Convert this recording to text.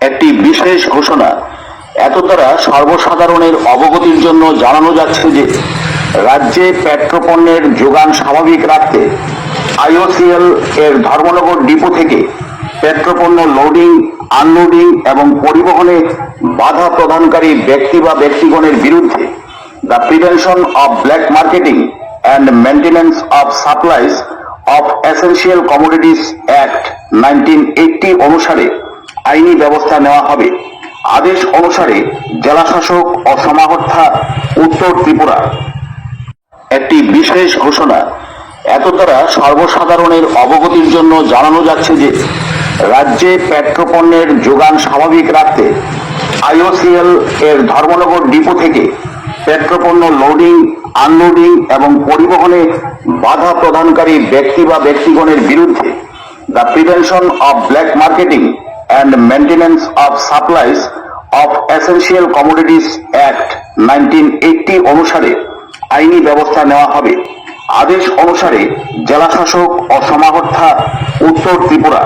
একটি বিশেষ ঘোষণা। এত দ্বারা সর্বসাধারণের অবগতির জন্য জানানো যাচ্ছে যে, রাজ্যে পেট্রোপণ্যের যোগান স্বাভাবিক রাখতে আইওসিএল এর ধর্মনগর ডিপো থেকে পেট্রোপণ্য লোডিং, আনলোডিং এবং পরিবহনে বাধা প্রদানকারী ব্যক্তি বা ব্যক্তিগণের বিরুদ্ধে the prevention of black marketing and maintenance of supplies of essential commodities act nineteen অনুসারে আইনি ব্যবস্থা নেওয়া হবে। আদেশ অনুসারে জেলাশাসক ও সমাহর্তা উত্তর ত্রিপুরা। একটি বিশেষ ঘোষণা এত দ্বারা সর্বসাধারণের অবগতির জন্য জানানো যাচ্ছে যে, রাজ্যে পেট্রোপণ্যের যোগান স্বাভাবিক রাখতে আইওসিএল এর ধর্মনগর ডিপো থেকে পেট্রোপণ্য লোডিং, আনলোডিং এবং পরিবহনে বাধা প্রদানকারী ব্যক্তি বা ব্যক্তিগণের বিরুদ্ধে the prevention of black marketing and maintenance of supplies of essential commodities act nineteen অনুসারে আইনি ব্যবস্থা নেওয়া হবে। আদেশ অনুসারে জেলাশাসক ও সমাহর্তা উত্তর ত্রিপুরা।